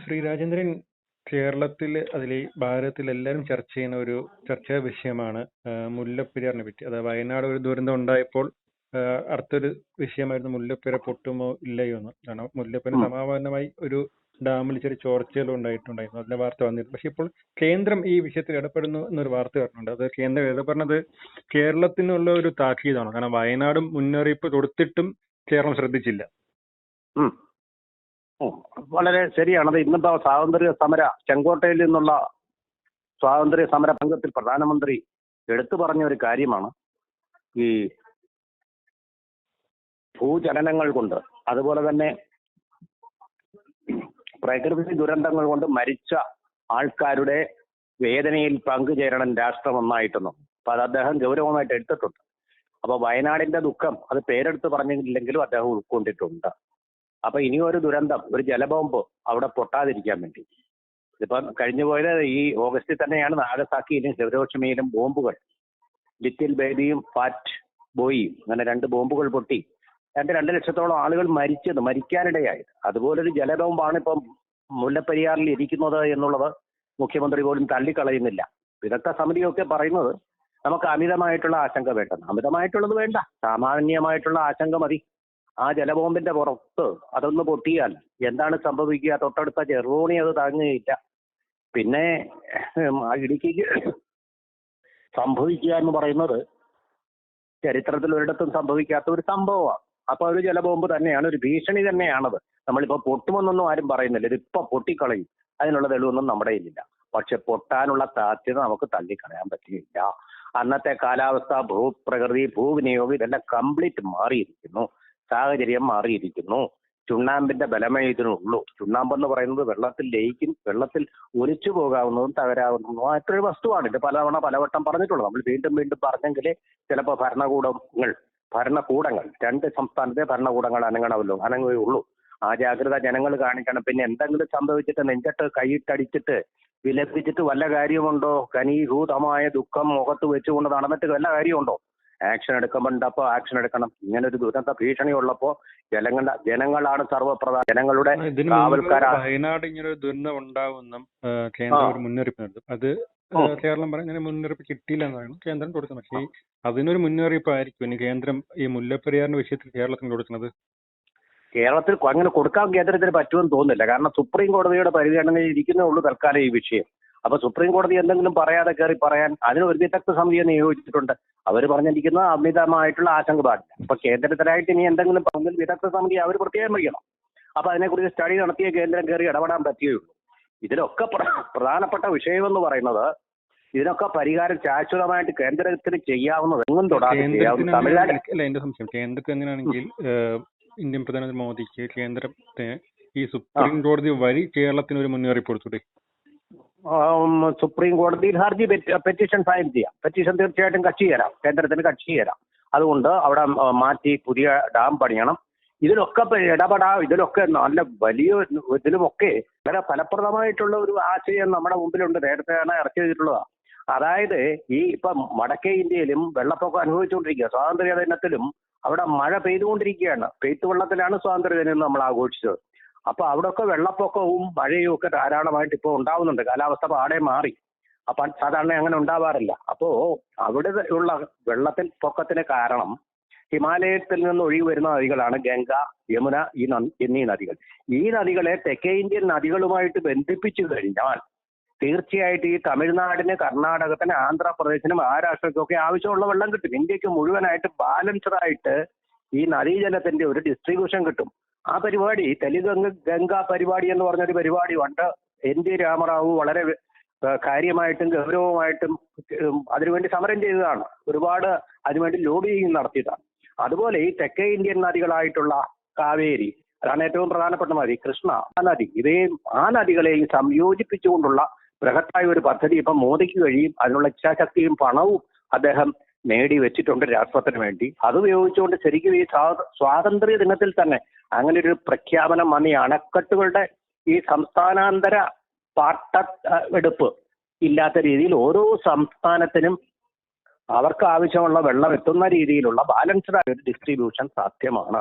ശ്രീ രാജേന്ദ്രൻ കേരളത്തിൽ അതിൽ ഭാരതത്തിൽ എല്ലാവരും ചർച്ച ചെയ്യുന്ന ഒരു ചർച്ചാ വിഷയമാണ് മുല്ലപ്പെരിയാറിനെ പറ്റി. അതായത് വയനാട് ഒരു ദുരന്തം ഉണ്ടായപ്പോൾ അടുത്തൊരു വിഷയമായിരുന്നു മുല്ലപ്പെരിയാർ പൊട്ടുമോ ഇല്ലയോ എന്ന്. കാരണം മുല്ലപ്പെരിയാർ സമാപനമായി ഒരു ഡാമിൽ ചെറിയ ചോർച്ചകളും ഉണ്ടായിട്ടുണ്ടായിരുന്നു അതിന്റെ വാർത്ത വന്നിരുന്നു. പക്ഷെ ഇപ്പോൾ കേന്ദ്രം ഈ വിഷയത്തിൽ ഇടപെടുന്നു എന്നൊരു വാർത്ത വരുന്നുണ്ട് അത് കേന്ദ്രം ഇടപെടുന്നത് കേരളത്തിനുള്ള ഒരു താക്കീതാണ്. കാരണം വയനാടും മുന്നറിയിപ്പ് കൊടുത്തിട്ടും കേരളം ശ്രദ്ധിച്ചില്ല. വളരെ ശരിയാണത് ഇന്നത്തെ സ്വാതന്ത്ര്യ സമര ചെങ്കോട്ടയിൽ നിന്നുള്ള സ്വാതന്ത്ര്യ സമര പങ്കത്തിൽ പ്രധാനമന്ത്രി എടുത്തു പറഞ്ഞ ഒരു കാര്യമാണ്. ഈ ഭൂചലനങ്ങൾ കൊണ്ട് അതുപോലെ തന്നെ പ്രകൃതി ദുരന്തങ്ങൾ കൊണ്ട് മരിച്ച ആൾക്കാരുടെ വേദനയിൽ പങ്കുചേരണം രാഷ്ട്രം ഒന്നായിട്ടെന്നും അപ്പൊ അത് അദ്ദേഹം ഗൗരവമായിട്ട് എടുത്തിട്ടുണ്ട്. അപ്പൊ വയനാടിന്റെ ദുഃഖം അത് പേരെടുത്ത് പറഞ്ഞില്ലെങ്കിലും അദ്ദേഹം ഉൾക്കൊണ്ടിട്ടുണ്ട്. അപ്പൊ ഇനി ഒരു ദുരന്തം ഒരു ജലബോംബ് അവിടെ പൊട്ടാതിരിക്കാൻ വേണ്ടി. ഇതിപ്പം കഴിഞ്ഞു പോയത് ഈ ഓഗസ്റ്റിൽ തന്നെയാണ് നാഗസാക്കിയിലും ശിവരോഷമയിലും ബോംബുകൾ. ലിറ്റിൽ ബേബിയും ഫാറ്റ് ബോയിയും അങ്ങനെ രണ്ട് ബോംബുകൾ പൊട്ടി. രണ്ട് രണ്ട് ലക്ഷത്തോളം ആളുകൾ മരിച്ചത് മരിക്കാനിടയായത്. അതുപോലൊരു ജലബോംബാണ് ഇപ്പം മുല്ലപ്പെരിയാറിൽ ഇരിക്കുന്നത് എന്നുള്ളത് മുഖ്യമന്ത്രി പോലും തള്ളിക്കളയുന്നില്ല. വിദഗ്ധ സമിതിയൊക്കെ പറയുന്നത് നമുക്ക് അമിതമായിട്ടുള്ള ആശങ്ക വേണ്ട. അമിതമായിട്ടുള്ളത് വേണ്ട. സാമാന്യമായിട്ടുള്ള ആശങ്ക മതി. ആ ജലബോംബിന്റെ പുറത്ത് അതൊന്ന് പൊട്ടിയാൽ എന്താണ് സംഭവിക്കുക? തൊട്ടടുത്ത ചെറുതോണി അത് താങ്ങുകയില്ല. പിന്നെ ഇടുക്കിക്ക് സംഭവിക്കുക എന്ന് പറയുന്നത് ചരിത്രത്തിൽ ഒരിടത്തും സംഭവിക്കാത്ത ഒരു സംഭവമാണ്. അപ്പൊ ഒരു ജലബോംബ് തന്നെയാണ് ഒരു ഭീഷണി തന്നെയാണത്. നമ്മളിപ്പോ പൊട്ടുമെന്നൊന്നും ആരും പറയുന്നില്ല. ഇതിപ്പോ പൊട്ടിക്കളയും. അതിനുള്ള തെളിവൊന്നും നമ്മുടെ കയ്യിലില്ല. പക്ഷെ പൊട്ടാനുള്ള സാധ്യത നമുക്ക് തള്ളിക്കളയാൻ പറ്റുകയില്ല. അന്നത്തെ കാലാവസ്ഥ ഭൂപ്രകൃതി ഭൂവിനിയോഗം ഇതെല്ലാം കംപ്ലീറ്റ് മാറിയിരിക്കുന്നു. സാഹചര്യം മാറിയിരിക്കുന്നു. ചുണ്ണാമ്പിന്റെ ബലമേ ഇതിനുള്ളൂ. ചുണ്ണാമ്പ് എന്ന് പറയുന്നത് വെള്ളത്തിൽ ലയിക്കും വെള്ളത്തിൽ ഒലിച്ചു പോകാവുന്നതും തകരാവുന്നതും മറ്റൊരു വസ്തുവാണ്. ഇത് പലതവണ പലവട്ടം പറഞ്ഞിട്ടുള്ളത് നമ്മൾ വീണ്ടും വീണ്ടും പറഞ്ഞെങ്കിൽ ചിലപ്പോൾ ഭരണകൂടങ്ങൾ ഭരണകൂടങ്ങൾ രണ്ട് സംസ്ഥാനത്തെ ഭരണകൂടങ്ങൾ അനങ്ങണമല്ലോ അനങ്ങുകയുള്ളൂ ആ ജാഗ്രത ജനങ്ങൾ കാണിക്കണം. പിന്നെ എന്തെങ്കിലും സംഭവിച്ചിട്ട് നെഞ്ചട്ട് കൈയിട്ടടിച്ചിട്ട് വിലപിച്ചിട്ട് വല്ല കാര്യമുണ്ടോ? ഘനീഭൂതമായ ദുഃഖം മുഖത്ത് വെച്ചുകൊണ്ട് നടന്നിട്ട് വല്ല കാര്യമുണ്ടോ? ആക്ഷൻ എടുക്കുമ്പോണ്ടപ്പോ ആക്ഷൻ എടുക്കണം. ഇങ്ങനെ ഒരു ദുരന്ത ഭീഷണി ഉള്ളപ്പോ ജനങ്ങളുടെ ജനങ്ങളാണ് സർവപ്രധാന ജനങ്ങളുടെ വയനാട് ഇങ്ങനെ ഒരു ദുരന്തം ഉണ്ടാവുമെന്നും കേന്ദ്രം ഒരു മുന്നറിയിപ്പ് നടത്തും അത് കേരളം പറഞ്ഞ മുന്നറിയിപ്പ് കിട്ടിയില്ല എന്നാണ് കേന്ദ്രം കൊടുക്കുന്നത്. പക്ഷേ അതിനൊരു മുന്നറിയിപ്പ് ആയിരിക്കും ഇനി കേന്ദ്രം ഈ മുല്ലപ്പെരിയാറിന്റെ വിഷയത്തിൽ കേരളത്തിന് കൊടുക്കുന്നത്. കേരളത്തിൽ അങ്ങനെ കൊടുക്കാൻ കേന്ദ്രത്തിന് പറ്റുമെന്ന് തോന്നുന്നില്ല. കാരണം സുപ്രീം കോടതിയുടെ പരിഗണനയിൽ ഇരിക്കുന്നേ ഉള്ളൂ തൽക്കാലം ഈ വിഷയം. അപ്പൊ സുപ്രീം കോടതി എന്തെങ്കിലും പറയാതെ കയറി പറയാൻ അതിന് ഒരു വിദഗ്ധ സമിതിയെ നിയോഗിച്ചിട്ടുണ്ട്. അവർ പറഞ്ഞിരിക്കുന്നത് അമിതമായിട്ടുള്ള ആശങ്ക പാടില്ല അപ്പൊ കേന്ദ്രത്തിലായിട്ട് ഇനി എന്തെങ്കിലും പറഞ്ഞാൽ വിദഗ്ധ സമിതി അവർ പ്രത്യേകം വയ്ക്കണം അപ്പൊ അതിനെക്കുറിച്ച് സ്റ്റഡി നടത്തിയ കേന്ദ്രം കയറി ഇടപെടാൻ പറ്റുകയുള്ളൂ. ഇതിലൊക്കെ പ്രധാനപ്പെട്ട വിഷയം എന്ന് പറയുന്നത് ഇതിനൊക്കെ പരിഹാരം ശാശ്വതമായിട്ട് കേന്ദ്രത്തിന് ചെയ്യാവുന്നത് എങ്ങും തൊടാതെ തമിഴ്നാട് എന്റെ സംശയം. കേന്ദ്രത്തിൽ എന്തിനാണെങ്കിൽ ഇന്ത്യൻ പ്രധാനമന്ത്രി മോദിക്ക് കേന്ദ്രത്തെ ഈ സുപ്രീം കോടതി വഴി കേരളത്തിന് ഒരു മുന്നറിയിപ്പ് കൊടുത്തൂടെ? സുപ്രീം കോടതിയിൽ ഹർജി പെറ്റീഷൻ ഫയൽ ചെയ്യാം. പെറ്റീഷൻ തീർച്ചയായിട്ടും കക്ഷി ചേരാം കേന്ദ്രത്തിന് കക്ഷി ചേരാം അതുകൊണ്ട് അവിടെ മാറ്റി പുതിയ ഡാം പണിയണം. ഇതിലൊക്കെ ഇടപെടാം. ഇതിലൊക്കെ നല്ല വലിയ ഇതിലുമൊക്കെ വളരെ ഫലപ്രദമായിട്ടുള്ള ഒരു ആശയം നമ്മുടെ മുമ്പിലുണ്ട്. നേരത്തെ തന്നെ ഇറക്കി ചെയ്തിട്ടുള്ളതാണ് അതായത് ഈ ഇപ്പം വടക്കേ ഇന്ത്യയിലും വെള്ളപ്പൊക്കം അനുഭവിച്ചുകൊണ്ടിരിക്കുക. സ്വാതന്ത്ര്യ ദിനത്തിലും അവിടെ മഴ പെയ്തുകൊണ്ടിരിക്കുകയാണ്. പെയ്ത്തുവെള്ളത്തിലാണ് സ്വാതന്ത്ര്യ ദിനം നമ്മൾ ആഘോഷിച്ചത്. അപ്പൊ അവിടെയൊക്കെ വെള്ളപ്പൊക്കവും മഴയും ഒക്കെ ധാരാളമായിട്ട് ഇപ്പോൾ ഉണ്ടാവുന്നുണ്ട്. കാലാവസ്ഥ പാടെ മാറി. അപ്പൊ സാധാരണ അങ്ങനെ ഉണ്ടാവാറില്ല. അപ്പോ അവിടെ ഉള്ള വെള്ളത്തിൽ പൊക്കത്തിന് കാരണം ഹിമാലയത്തിൽ നിന്ന് ഒഴുകി വരുന്ന നദികളാണ് ഗംഗ യമുന ഈ എന്നീ നദികൾ. ഈ നദികളെ തെക്കേ ഇന്ത്യൻ നദികളുമായിട്ട് ബന്ധിപ്പിച്ചു കഴിഞ്ഞാൽ തീർച്ചയായിട്ടും ഈ തമിഴ്നാടിന് കർണാടകത്തിന് ആന്ധ്രാപ്രദേശിനും മഹാരാഷ്ട്രയ്ക്കും ഒക്കെ ആവശ്യമുള്ള വെള്ളം കിട്ടും. ഇന്ത്യയ്ക്ക് മുഴുവനായിട്ട് ബാലൻസ്ഡ് ആയിട്ട് ഈ നദീജലത്തിന്റെ ഒരു ഡിസ്ട്രിബ്യൂഷൻ കിട്ടും. ആ പരിപാടി തെലുഗംഗ ഗംഗ പരിപാടി എന്ന് പറഞ്ഞൊരു പരിപാടി ഉണ്ട് എൻ ടി രാമറാവു വളരെ കാര്യമായിട്ടും ഗൗരവമായിട്ടും അതിനുവേണ്ടി സമരം ചെയ്തതാണ്. ഒരുപാട് അതിനുവേണ്ടി ലോബിയിങ് നടത്തിയതാണ്. അതുപോലെ ഈ തെക്കേ ഇന്ത്യൻ നദികളായിട്ടുള്ള കാവേരി അതാണ് ഏറ്റവും പ്രധാനപ്പെട്ട നദി കൃഷ്ണ ആ നദി. ഇതേ ആ നദികളെയും സംയോജിപ്പിച്ചുകൊണ്ടുള്ള ബൃഹത്തായ ഒരു പദ്ധതി ഇപ്പം മോദിക്ക് കഴിയും. അതിനുള്ള ഇച്ഛാശക്തിയും പണവും അദ്ദേഹം നേടി വെച്ചിട്ടുണ്ട് രാഷ്ട്രത്തിന് വേണ്ടി. അത് ഉപയോഗിച്ചുകൊണ്ട് ശരിക്കും ഈ സ്വാതന്ത്ര്യ ദിനത്തിൽ തന്നെ അങ്ങനെ ഒരു പ്രഖ്യാപനം വന്ന് ഈ അണക്കെട്ടുകളുടെ ഈ സംസ്ഥാനാന്തര പാട്ട എടുപ്പ് ഇല്ലാത്ത രീതിയിൽ ഓരോ സംസ്ഥാനത്തിനും അവർക്ക് ആവശ്യമുള്ള വെള്ളം എത്തുന്ന രീതിയിലുള്ള ബാലൻസ്ഡ് ഡിസ്ട്രിബ്യൂഷൻ സാധ്യമാണ്.